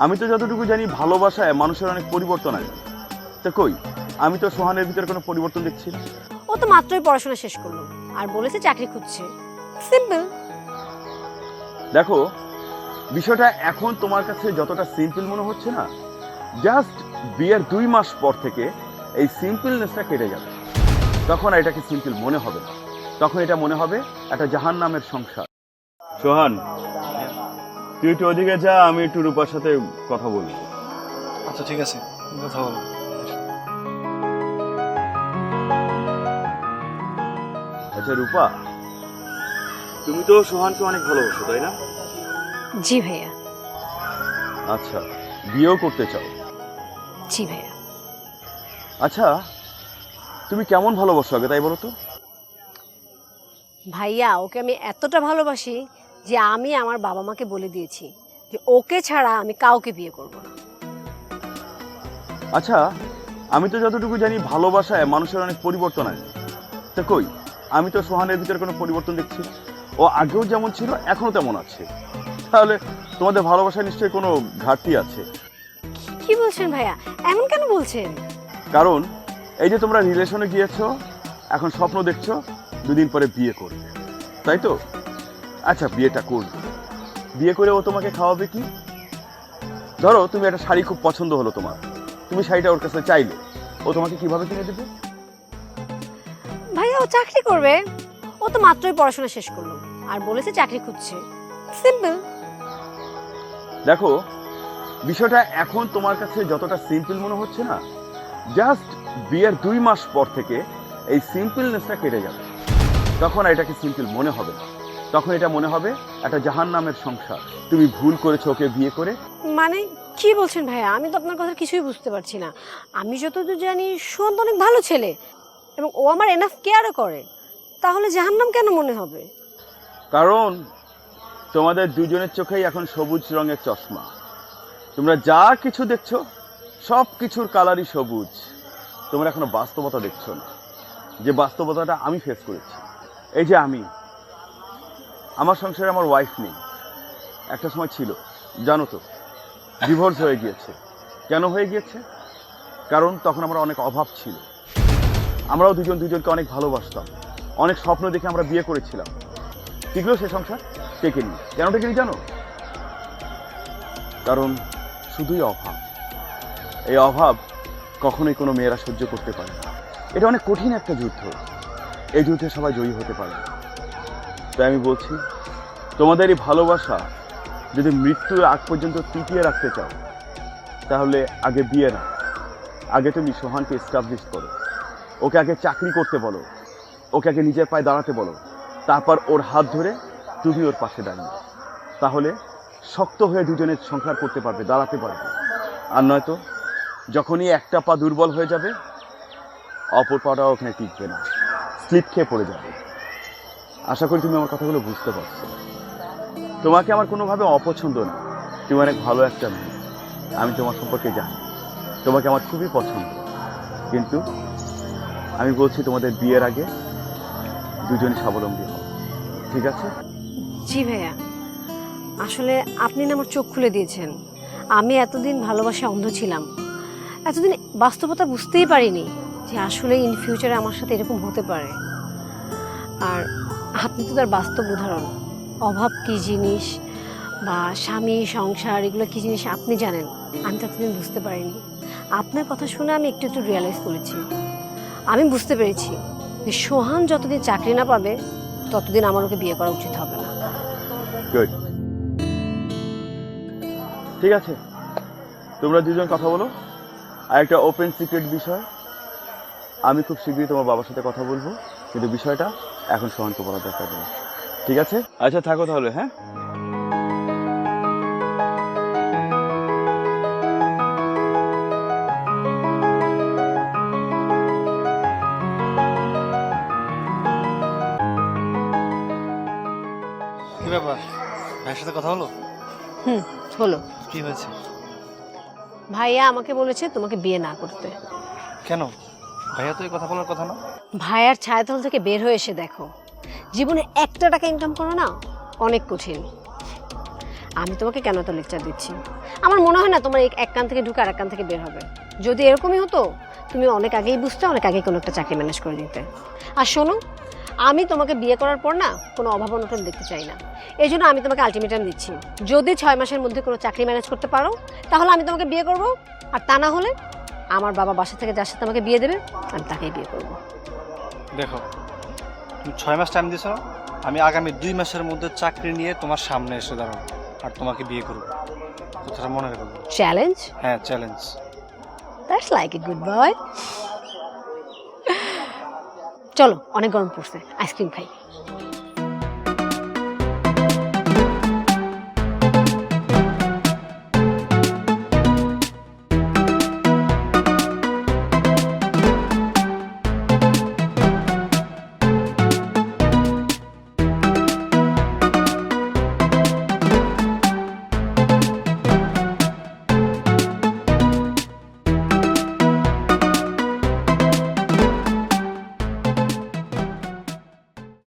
আমি তো যতটুকু জানি ভালোবাসায় মানুষের অনেক পরিবর্তন আসে তো কই? আমি তো সোহানের ভিতরে কোনো পরিবর্তন দেখছি না। ও তো মাত্রই পড়াশোনা শেষ করল আর বলেছে চাকরি খুঁজছে। সিম্পল দেখো বিষয়টা এখন তোমার কাছে যতটা সিম্পল মনে হচ্ছে না জাস্ট বিয়ের দুই মাস পর থেকে এই সিম্পলনেসটা কেটে যাবে। তখন আর এটাকে সিম্পল মনে হবে না। তখন এটা মনে হবে একটা জাহান নামের সংসার। সোহান তুই একটু ওদিকে যা আমি একটু রূপার সাথে কথা বলি আচ্ছা ঠিক আছে। কথা বলো আচ্ছা রূপা তুমি তো সোহানকে অনেক ভালোবাসো তাই না? জি ভাইয়া। আচ্ছা বিয়েও করতে চাও? জি ভাইয়া। আচ্ছা তুমি কেমন ভালোবাসো আগে তাই বলো তো? ভাইয়া ওকে আমি এতটা ভালোবাসি যে আমি আমার বাবা মাকে বলে দিয়েছি যে ওকে ছাড়া আমি কাউকে বিয়ে করব না। আচ্ছা আমি তো যতটুকু জানি ভালোবাসায় মানুষের অনেক পরিবর্তন আছে। তো কই আমি তো সোহানের ভিতরে কোনো পরিবর্তন দেখছি? ও আগেও যেমন ছিল এখনও তেমন আছে। তাহলে তোমাদের ভালোবাসায় নিশ্চয়ই কোনো ঘাটতি আছে? কি- কি বলছেন ভাইয়া? এমন কেন বলছেন? কারণ এই যে তোমরা রিলেশনে গিয়েছো এখন স্বপ্ন দেখছ দুদিন পরে বিয়ে করবে। তাই তো? আচ্ছা বিয়েটা করবে। বিয়ে করে ও তোমাকে খাওয়াবে কি? ধরো তুমি একটা শাড়ি খুব পছন্দ হলো তোমার। তুমি শাড়িটা ওর কাছে চাইলে। ও তোমাকে কীভাবে কিনে দেবে? ভাইয়া ও চাকরি করবে। ও তো মাত্রই পড়াশোনা শেষ করল। আর বলেছে চাকরি খুঁজছে। সিম্পল দেখো বিষয়টা এখন তোমার কাছে যতটা সিম্পল মনে হচ্ছে না জাস্ট বিয়ের দুই মাস পর থেকে এই সিম্পলনেসটা কেটে যাবে। তখন এটাকে সিম্পল মনে হবে না। তখন এটা মনে হবে একটা জাহান নামের সংসার। তুমি ভুল করেছ ওকে বিয়ে করে। মানে কি বলছেন ভাইয়া? আমি তো আপনার কথা কিছুই বুঝতে পারছি না। আমি যতদূর জানি তো অনেক ভালো ছেলে এবং ও আমার এনাফ কেয়ারও করে। তাহলে জাহান্নাম কেন মনে হবে? কারণ তোমাদের দুজনের চোখেই এখন সবুজ রঙের চশমা। তোমরা যা কিছু দেখছ সব কিছুর কালারই সবুজ। তোমরা এখনও বাস্তবতা দেখছ না। যে বাস্তবতাটা আমি ফেস করেছি। এই যে আমি আমার সংসারে আমার ওয়াইফ নেই। একটা সময় ছিল, জানো তো ডিভোর্স হয়ে গিয়েছে। কেন হয়ে গিয়েছে? কারণ তখন আমার অনেক অভাব ছিল। আমরাও দুজন দুজনকে অনেক ভালোবাসতাম। অনেক স্বপ্ন দেখে আমরা বিয়ে করেছিলাম। টিকলো সে সংসার? টেকেনি কেন টেকেনি জানো? কারণ শুধুই অভাব। এই অভাব কখনোই কোনো মেয়েরা সহ্য করতে পারে না। এটা অনেক কঠিন একটা যুদ্ধ। এই যুদ্ধে সবাই জয়ী হতে পারে। তাই আমি বলছি তোমাদের এই ভালোবাসা যদি মৃত্যুর আগ পর্যন্ত টিকিয়ে রাখতে চাও, তাহলে আগে বিয়ে না আগে তুমি সোহানকে এস্টাবলিশ করো। ওকে আগে চাকরি করতে বলো। ওকে আগে নিজের পায়ে দাঁড়াতে বলো। তারপর ওর হাত ধরে তুমি ওর পাশে দাঁড়িয়ে তাহলে শক্ত হয়ে দুজনের সংসার করতে পারবে, দাঁড়াতে পারবে। আর নয়তো যখনই একটা পা দুর্বল হয়ে যাবে, অপর পাটাও ওখানে টিকবে না। স্লিপ খেয়ে পড়ে যাবে। আশা করি তুমি আমার কথাগুলো বুঝতে পারছ। তোমাকে আমার কোনোভাবে অপছন্দ না। তুমি অনেক ভালো একটা মেয়ে। আমি তোমার সম্পর্কে জানি। তোমাকে আমার খুবই পছন্দ। কিন্তু আমি বলছি তোমাদের বিয়ের আগে দুজনই স্বাবলম্বী হও। ঠিক আছে? জি ভাইয়া। আসলে আপনি না আমার চোখ খুলে দিয়েছেন। আমি এতদিন ভালোবাসা অন্ধ ছিলাম। এতদিন বাস্তবতা বুঝতেই পারিনি যে আসলে ইন ফিউচারে আমার সাথে এরকম হতে পারে। আর আপনি তো তার বাস্তব উদাহরণ। অভাব কী জিনিস বা স্বামী, সংসার, এগুলো কী জিনিস আপনি জানেন? আমি তো এতদিন বুঝতে পারিনি। আপনার কথা শুনে আমি একটু একটু রিয়েলাইজ করেছি। আমি বুঝতে পেরেছি যে সোহান যতদিন চাকরি না পাবে, ততদিন আমার ওকে বিয়ে করা উচিত হবে না। ঠিক আছে। তোমরা দুজন কথা বলো। আর একটা ওপেন সিক্রেট বিষয়। আমি খুব শীঘ্রই তোমার বাবার সাথে কথা বলব। কিন্তু বিষয়টা এখন সোহানকে বলার দরকার নেই ঠিক আছে? আচ্ছা থাকো তাহলে হ্যাঁ? কি ব্যাপার? ভাইয়ের সাথে কথা হলো? হুম হলো। কি হয়েছে? ভাইয়া আমাকে বলেছে তোমাকে বিয়ে না করতে। কেন? ভাইয়া তো এই কথা বলার কথা না? ভাইয়ার ছায়াতল থেকে বের হয়ে এসে দেখো। জীবনে একটা টাকা ইনকাম করা না, অনেক কঠিন। আমি তোমাকে কেন এত লেকচার দিচ্ছি? আমার মনে হয় না তোমার এক কান থেকে ঢুকে আর এক কান থেকে বের হবে। যদি এরকমই হতো, তুমি অনেক আগেই বুঝতে, অনেক আগেই কোনো একটা চাকরি ম্যানেজ করে দিতে আর শোনো, আমি তোমাকে বিয়ে করার পর না কোনো অভাব অনটন দেখতে চাই না। এই জন্য আমি তোমাকে আলটিমেটাম দিচ্ছি। যদি ছয় মাসের মধ্যে কোনো চাকরি ম্যানেজ করতে পারো, তাহলে আমি তোমাকে বিয়ে করব। আর তা না হলে আমার বাবা বাসা থেকে যার সাথে আমাকে বিয়ে দেবে আমি তাকেই বিয়ে করব। দেখো তুমি ছয় মাস টাইম না? আমি আগামী দুই মাসের মধ্যে চাকরি নিয়ে তোমার সামনে এসে দাঁড়াবো আর তোমাকে বিয়ে করব। কথাটা মনে রেখো। চ্যালেঞ্জ হ্যাঁ challenge that's like a good boy চলো অনেক গরম পড়ছে আইসক্রিম খাই।